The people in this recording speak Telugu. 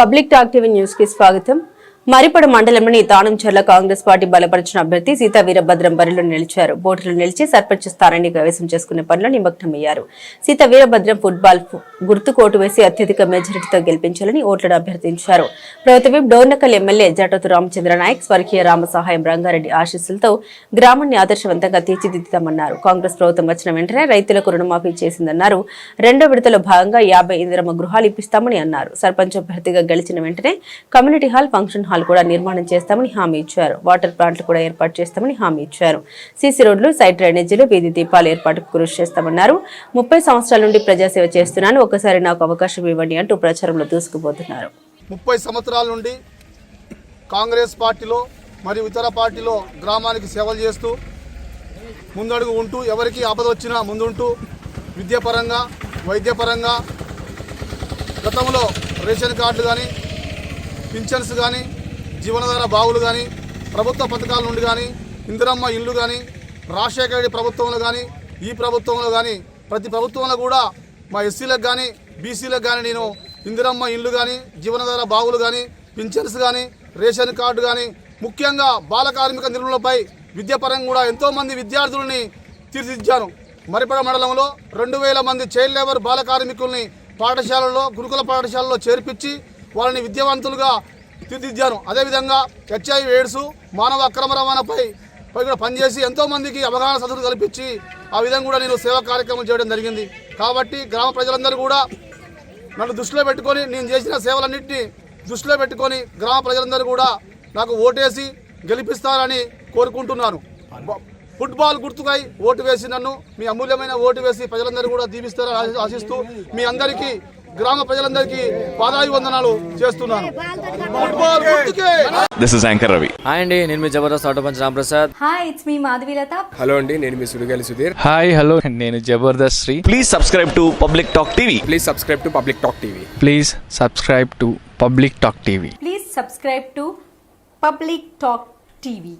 పబ్లిక్ టాక్ టీవీ న్యూస్కి స్వాగతం. మరిపడు మండలంలోని తానంచర్ల కాంగ్రెస్ పార్టీ బలపరిచిన అభ్యర్థి సీతా వీరభద్రం బరిలో నిలిచారు. బోటులో నిలిచి సర్పంచ్ స్థానాన్ని కైవసం చేసుకునే పనిలో నిమగ్నమయ్యారు. సీతా వీరభద్రం ఫుట్బాల్ గుర్తుకోటు వేసి అత్యధిక మెజారిటీతో గెలిపించాలని ఓట్లను అభ్యర్థించారు. ప్రభుత్వం డోర్నకల్ ఎమ్మెల్యే జటతు రామచంద్ర నాయక్ స్వర్గీయ రామ సహాయం రంగారెడ్డి ఆశీస్సులతో గ్రామాన్ని ఆదర్శవంతంగా తీర్చిదిద్దుతామన్నారు. కాంగ్రెస్ ప్రభుత్వం వచ్చిన వెంటనే రైతులకు రుణమాఫీ చేసిందన్నారు. రెండో విడతలో భాగంగా యాభై ఇందిరమ్మ గృహాలు ఇప్పిస్తామని అన్నారు. సర్పంచ్ అభ్యర్థిగా గెలిచిన వెంటనే కమ్యూనిటీ హాల్ ఫంక్షన్ హాల్ కూడా నిర్మాణం చేస్తామని హామీ ఇచ్చారు. వాటర్ ప్లాంట్లు కూడా ఏర్పాటు చేస్తామని హామీ ఇచ్చారు. సీసీ రోడ్లు సైడ్ డ్రైనేజీలు వీధి దీపాలు ఏర్పాటుకు కృషి చేస్తామన్నారు. ముప్పై సంవత్సరాల నుండి ప్రజాసేవ చేస్తున్నాను. ఒకసారి నాకు అవకాశం ఇవ్వండి అంటూ ప్రచారంలో దూసుకుపోతున్నారు. ముప్పై సంవత్సరాల నుండి కాంగ్రెస్ పార్టీలో మరియు ఇతర పార్టీలో గ్రామానికి సేవలు చేస్తూ ముందడుగు ఉంటూ ఎవరికి ఆపద వచ్చినా ముందుంటూ విద్యాపరంగా వైద్యపరంగా గతంలో రేషన్ కార్డులు కానీ పింఛన్స్ కానీ జీవనాధార బావులు కానీ ప్రభుత్వ పథకాల నుండి కానీ ఇందిరమ్మ ఇల్లు కానీ రాజశేఖర రెడ్డి ప్రభుత్వంలో కానీ ఈ ప్రభుత్వంలో కానీ ప్రతి ప్రభుత్వంలో కూడా మా ఎస్సీలకు కానీ బీసీలకు కానీ నేను ఇందిరమ్మ ఇల్లు కానీ జీవనాధార బావులు కానీ పింఛన్స్ కానీ రేషన్ కార్డు కానీ ముఖ్యంగా బాల కార్మిక నిర్మూలనపై విద్యాపరంగా కూడా ఎంతోమంది విద్యార్థులని తీర్చిదిద్దాను. మరిపడ మండలంలో రెండు వేల మంది చైల్డ్ లేబర్ బాల కార్మికుల్ని పాఠశాలలో గురుకుల పాఠశాలలో చేర్పించి వాళ్ళని విద్యావంతులుగా తీర్చిదిద్దాను అదేవిధంగా హెచ్ఐవి ఎయిడ్స్ మానవ అక్రమ రవాణాపై పై కూడా పనిచేసి ఎంతోమందికి అవగాహన సదులు కల్పించి ఆ విధంగా కూడా నేను సేవా కార్యక్రమం చేయడం జరిగింది. కాబట్టి గ్రామ ప్రజలందరూ కూడా నన్ను దృష్టిలో పెట్టుకొని నేను చేసిన సేవలన్నింటినీ దృష్టిలో పెట్టుకొని గ్రామ ప్రజలందరూ కూడా నాకు ఓటేసి గెలిపిస్తారని కోరుకుంటున్నాను. ఫుట్బాల్ గుర్తుకై ఓటు వేసి నన్ను మీ అమూల్యమైన ఓటు వేసి ప్రజలందరూ కూడా దీవిస్తారని ఆశిస్తూ మీ అందరికీ గ్రామ ప్రజలందరికీ పాదాభివందనాలు చేస్తున్నాను. ఫుట్బాల్ గుర్తుకే this is anchor Ravi hi అండి నేను మీ Jabardasth auto punch Ramprasad. Hi it's me Madhavilatha hello అండి నేను మీ సుడిగాలి సుధీర్. హాయ్ హలో నేను Jabardasth Sri. Please subscribe to public talk TV please subscribe to public talk TV please subscribe to public talk TV please subscribe to public talk TV